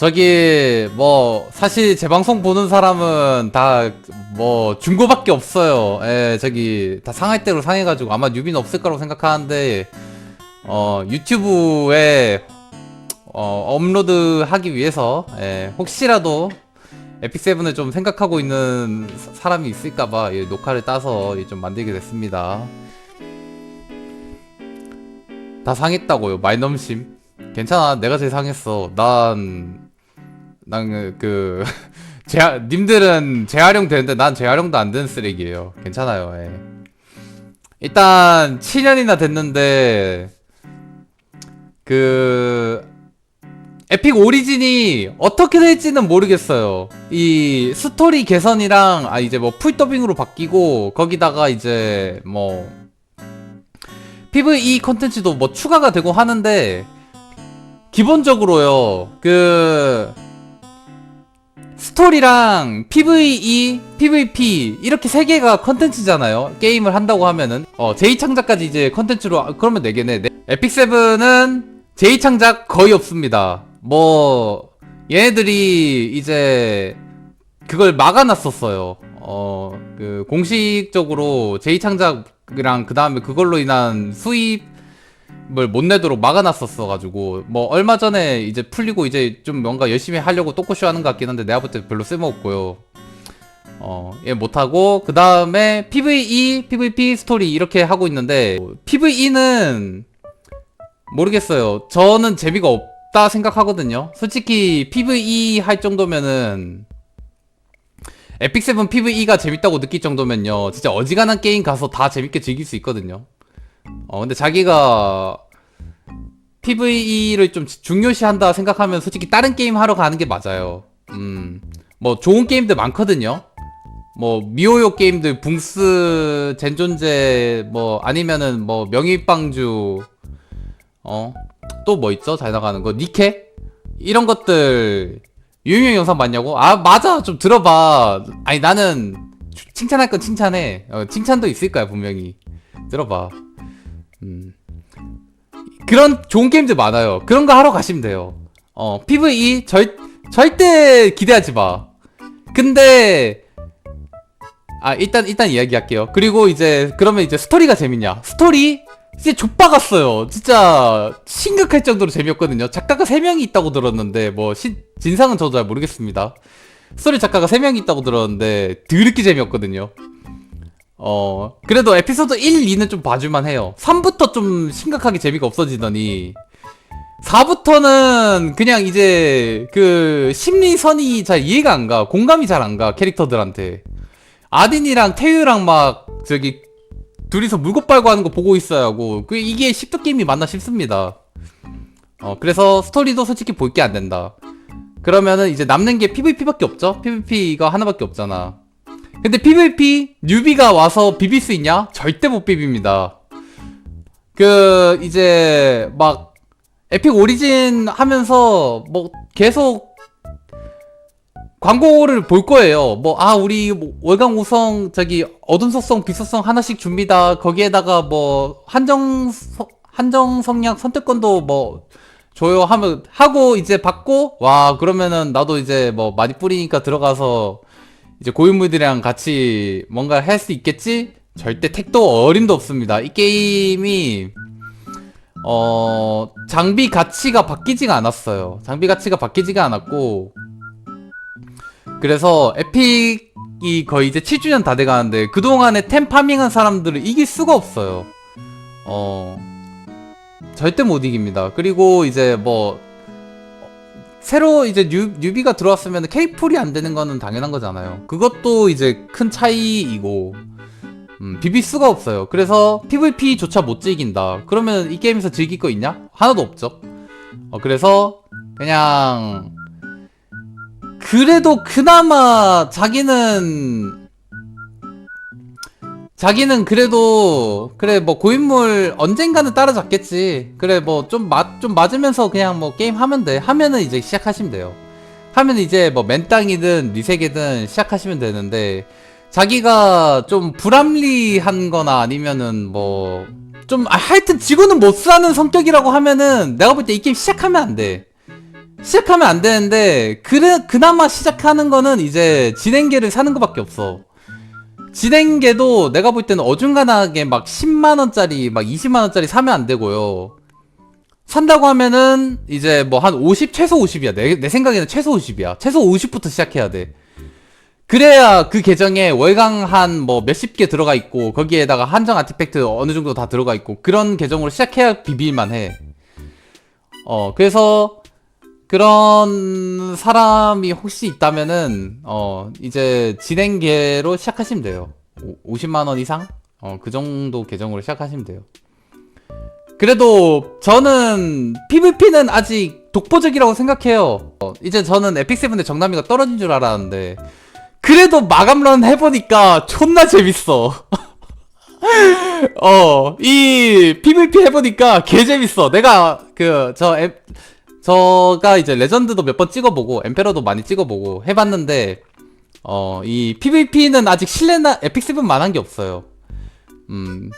저기 뭐 사실 제 방송 보는 사람은 다 뭐 중고밖에 없어요. 예, 저기 다 상할 대로 상해가지고 아마 뉴비는 없을 거라고 생각하는데 어 유튜브에 어 업로드하기 위해서 예, 혹시라도 에픽 세븐을 좀 생각하고 있는 사- 사람이 있을까봐 이 녹화를 따서 이좀 만들게 됐습니다. 다 상했다고요. 말넘심. 괜찮아. 내가 제일 상했어. 난, 난, 그, 재하, 님들은 재활용 되는데 난 재활용도 안 되는 쓰레기예요. 괜찮아요. 예. 일단, 7년이나 됐는데, 그, 에픽 오리진이 어떻게 될지는 모르겠어요. 이 스토리 개선이랑, 아, 이제 뭐 풀 더빙으로 바뀌고, 거기다가 이제 뭐, PVE 컨텐츠도 뭐 추가가 되고 하는데, 기본적으로요, 그, 스토리랑 PVE, PVP, 이렇게 세 개가 컨텐츠잖아요. 게임을 한다고 하면은. 어, 제2창작까지 이제 컨텐츠로, 아, 그러면 네 개네. 네. 에픽7은 제2창작 거의 없습니다. 뭐, 얘네들이 이제, 그걸 막아놨었어요. 어, 그, 공식적으로 제2창작이랑 그 다음에 그걸로 인한 수입, 을 못 내도록 막아놨었어 가지고 뭐 얼마 전에 이제 풀리고 이제 좀 뭔가 열심히 하려고 또꼬쇼 하는 것 같긴 한데 내가 볼 때 별로 쓸모없고요. 어얘 못하고 그 다음에 PVE, PVP 스토리 이렇게 하고 있는데 PVE는 모르겠어요. 저는 재미가 없다 생각하거든요. 솔직히 PVE 할 정도면은 에픽7 PVE가 재밌다고 느낄 정도면요. 진짜 어지간한 게임 가서 다 재밌게 즐길 수 있거든요 어, 근데 자기가 PVE를 좀 중요시한다 생각하면 솔직히 다른 게임 하러 가는 게 맞아요. 음, 뭐 좋은 게임들 많거든요. 뭐 미호요 게임들 붕스 젠존제 뭐 아니면은 뭐 명일방주 어 또 뭐 있죠? 잘 나가는 거. 니케? 이런 것들 유명 영상 봤냐고? 아 맞아. 좀 들어봐. 아니 나는 칭찬할 건 칭찬해. 어, 칭찬도 있을 거야 분명히. 들어봐 음. 그런 좋은 게임들 많아요. 그런 거 하러 가시면 돼요. 어, PVE 절, 절대 기대하지 마. 근데, 아, 일단, 일단 이야기할게요. 그리고 이제, 그러면 이제 스토리가 재밌냐? 스토리? 진짜 족박았어요. 진짜, 심각할 정도로 재미없거든요. 작가가 3명이 있다고 들었는데, 뭐, 시, 진상은 저도 잘 모르겠습니다. 스토리 작가가 3명이 있다고 들었는데, 드럽게 재미없거든요. 어, 그래도 에피소드 1, 2는 좀 봐줄만 해요. 3부터 좀 심각하게 재미가 없어지더니, 4부터는 그냥 이제 그 심리선이 잘 이해가 안 가. 공감이 잘 안 가, 캐릭터들한테. 아딘이랑 태유랑 막, 저기, 둘이서 물고 빨고 하는 거 보고 있어야 하고, 그, 이게 십도 게임이 맞나 싶습니다. 어, 그래서 스토리도 솔직히 볼 게 안 된다. 그러면은 이제 남는 게 PVP밖에 없죠? PVP가 하나밖에 없잖아. 근데 PVP 뉴비가 와서 비빌 수 있냐? 절대 못 비빕니다. 그 이제 막 에픽 오리진 하면서 뭐 계속 광고를 볼 거예요. 뭐 아 우리 뭐 월강 우성 저기 어둠 속성 비속성 하나씩 줍니다. 거기에다가 뭐 한정 서- 한정 성약 선택권도 뭐 줘요 하면 하고 이제 받고 와 그러면은 나도 이제 뭐 많이 뿌리니까 들어가서 이제 고인물들이랑 같이 뭔가 할 수 있겠지? 절대 택도 어림도 없습니다. 이 게임이 어 장비 가치가 바뀌지가 않았어요. 장비 가치가 바뀌지가 않았고 그래서 에픽이 거의 이제 7주년 다 돼가는데 그동안에 템 파밍한 사람들을 이길 수가 없어요. 어 절대 못 이깁니다. 그리고 이제 뭐 새로 이제 뉴, 뉴비가 들어왔으면 케이풀이 안 되는 거는 당연한 거잖아요. 그것도 이제 큰 차이이고, 음, 비빌 수가 없어요. 그래서 PVP조차 못 즐긴다. 그러면 이 게임에서 즐길 거 있냐? 하나도 없죠. 어, 그래서 그냥 그래도 그나마 자기는 자기는 그래도 그래 뭐 고인물 언젠가는 따라잡겠지. 그래 뭐 좀 맞 좀 맞으면서 그냥 뭐 게임 하면 돼. 하면은 이제 시작하시면 돼요. 하면 이제 뭐 맨땅이든 리세계든 시작하시면 되는데 자기가 좀 불합리한 거나 아니면은 뭐좀 아, 하여튼 지구는 못 사는 성격이라고 하면은 내가 볼 때 이 게임 시작하면 안돼. 시작하면 안 되는데 그래 그나마 시작하는 거는 이제 진행계를 사는 것밖에 없어. 진행계도 내가 볼 때는 어중간하게 막 10만 원짜리 막 20만 원짜리 사면 안 되고요. 산다고 하면은 이제 뭐 한 50 최소 50이야. 내, 내 생각에는 최소 50이야. 최소 50부터 시작해야 돼. 그래야 그 계정에 월강 한 뭐 몇십 개 들어가 있고 거기에다가 한정 아티팩트 어느 정도 다 들어가 있고 그런 계정으로 시작해야 비빌만 해. 어 그래서 그런 사람이 혹시 있다면은 어 이제 진행계로 시작하시면 돼요. 오, 50만 원 이상? 어 그 정도 계정으로 시작하시면 돼요. 그래도 저는 PVP는 아직 독보적이라고 생각해요. 어, 이제 저는 에픽세븐의 정남이가 떨어진 줄 알았는데 그래도 마감런 해보니까 존나 재밌어. 어, 이 PVP 해보니까 개 재밌어. 내가 그, 저, 엠, 저가 이제 레전드도 몇 번 찍어보고, 엠페러도 많이 찍어보고 해봤는데, 어, 이 PVP는 아직 실내나 에픽7 만한 게 없어요. 음.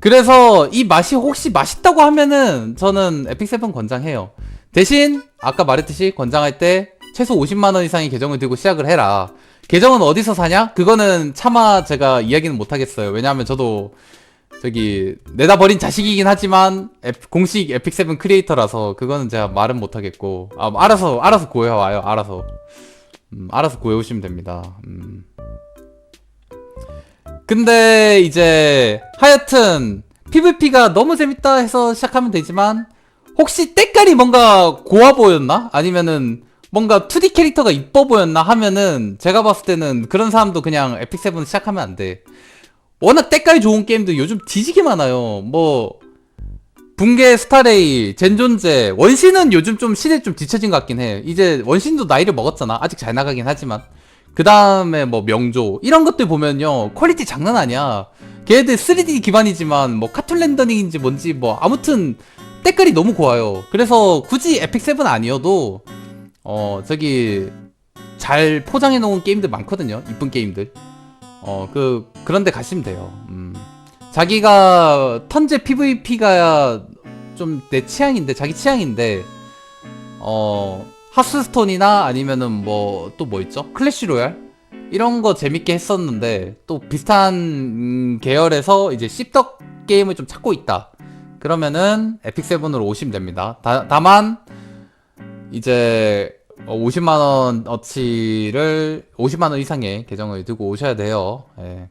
그래서 이 맛이 혹시 맛있다고 하면은 저는 에픽7 권장해요. 대신, 아까 말했듯이 권장할 때 최소 50만 원 이상의 계정을 들고 시작을 해라. 계정은 어디서 사냐? 그거는 차마 제가 이야기는 못하겠어요. 왜냐하면 저도 저기 내다 버린 자식이긴 하지만 앱- 공식 에픽7 크리에이터라서 그거는 제가 말은 못 하겠고 아, 알아서 알아서 구해 와요. 알아서 음, 알아서 구해 오시면 됩니다. 음. 근데 이제 하여튼 PVP가 너무 재밌다 해서 시작하면 되지만 혹시 때깔이 뭔가 고와 보였나? 아니면은 뭔가 2D 캐릭터가 이뻐 보였나 하면은 제가 봤을 때는 그런 사람도 그냥 에픽7 시작하면 안 돼. 워낙 때깔 좋은 게임도 요즘 뒤지게 많아요. 뭐 붕괴 스타레이, 젠존제, 원신은 요즘 좀 시대 좀 뒤처진 것 같긴 해. 이제 원신도 나이를 먹었잖아. 아직 잘 나가긴 하지만. 그 다음에 뭐 명조 이런 것들 보면요 퀄리티 장난 아니야. 걔네들 3D 기반이지만 뭐 카툰 렌더링인지 뭔지 뭐 아무튼 때깔이 너무 고와요. 그래서 굳이 에픽 7 아니어도 어 저기 잘 포장해 놓은 게임들 많거든요. 이쁜 게임들. 어 그 그런데 가시면 돼요. 음. 자기가 턴제 PVP가 좀 내 취향인데 자기 취향인데 어 하스스톤이나 아니면은 뭐 또 뭐 있죠? 클래시 로얄 이런 거 재밌게 했었는데 또 비슷한 음, 계열에서 이제 씹덕 게임을 좀 찾고 있다. 그러면은 에픽 세븐으로 오시면 됩니다. 다, 다만 이제 50만 원 어치를 50만 원 이상의 계정을 들고 오셔야 돼요. 예.